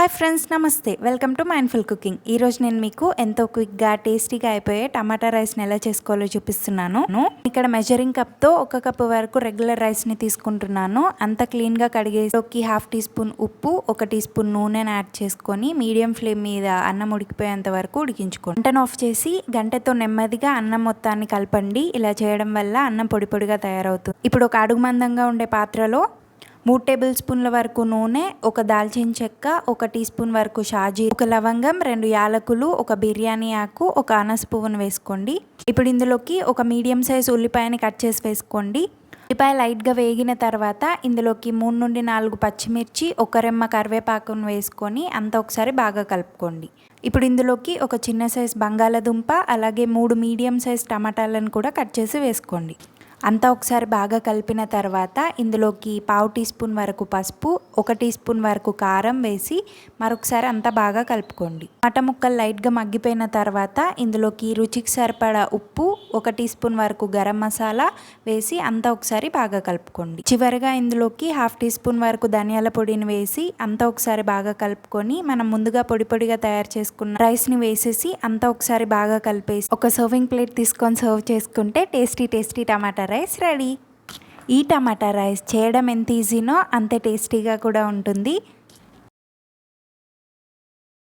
Hi friends నమస్తే. Welcome to mindful cooking ఈరోజు నేను మీకు ఎంతో క్విక్గా టేస్టీగా అయిపోయే టమాటా రైస్ని ఎలా చేసుకోవాలో చూపిస్తున్నాను. ఇక్కడ మెజరింగ్ కప్తో ఒక కప్ వరకు రెగ్యులర్ రైస్ని తీసుకుంటున్నాను. అంత క్లీన్గా కడిగేసి హాఫ్ టీ స్పూన్ ఉప్పు ఒక టీ స్పూన్ నూనెని యాడ్ చేసుకొని మీడియం ఫ్లేమ్ మీద అన్నం ఉడికిపోయేంత వరకు ఉడికించుకోండి. గంటను ఆఫ్ చేసి గంటతో నెమ్మదిగా అన్నం మొత్తాన్ని కలపండి. ఇలా చేయడం వల్ల అన్నం పొడి పొడిగా తయారవుతుంది. ఇప్పుడు ఒక అడుగు మందంగా ఉండే పాత్రలో మూడు టేబుల్ స్పూన్ల వరకు నూనె ఒక దాల్చిన చెక్క ఒక టీ స్పూన్ వరకు షాజీ ఒక లవంగం రెండు యాలకులు ఒక బిర్యానీ ఆకు ఒక అనస పువ్వును వేసుకోండి. ఇప్పుడు ఇందులోకి ఒక మీడియం సైజ్ ఉల్లిపాయని కట్ చేసి వేసుకోండి. ఉల్లిపాయ లైట్గా వేగిన తర్వాత ఇందులోకి మూడు నుండి నాలుగు పచ్చిమిర్చి ఒక రెమ్మ కరివేపాకును వేసుకొని అంతా ఒకసారి బాగా కలుపుకోండి. ఇప్పుడు ఇందులోకి ఒక చిన్న సైజ్ బంగాళదుంప అలాగే మూడు మీడియం సైజ్ టమాటాలను కూడా కట్ చేసి వేసుకోండి. అంతా ఒకసారి బాగా కలిపిన తర్వాత ఇందులోకి పావు టీ స్పూన్ వరకు పసుపు ఒక టీ స్పూన్ వరకు కారం వేసి మరొకసారి అంతా బాగా కలుపుకోండి. మట ముక్కలు లైట్గా మగ్గిపోయిన తర్వాత ఇందులోకి రుచికి సరిపడా ఉప్పు ఒక టీ స్పూన్ వరకు గరం మసాలా వేసి అంతా ఒకసారి బాగా కలుపుకోండి. చివరిగా ఇందులోకి హాఫ్ టీ స్పూన్ వరకు ధనియాల పొడిని వేసి అంతా ఒకసారి బాగా కలుపుకొని మనం ముందుగా పొడి పొడిగా తయారు చేసుకున్న రైస్ని వేసేసి అంతా ఒకసారి బాగా కలిపేసి ఒక సర్వింగ్ ప్లేట్ తీసుకొని సర్వ్ చేసుకుంటే tasty tasty tomato rice ready. ఈ టమాటా రైస్ చేయడం ఎంత ఈజీనో అంతే టేస్టీగా కూడా ఉంటుంది.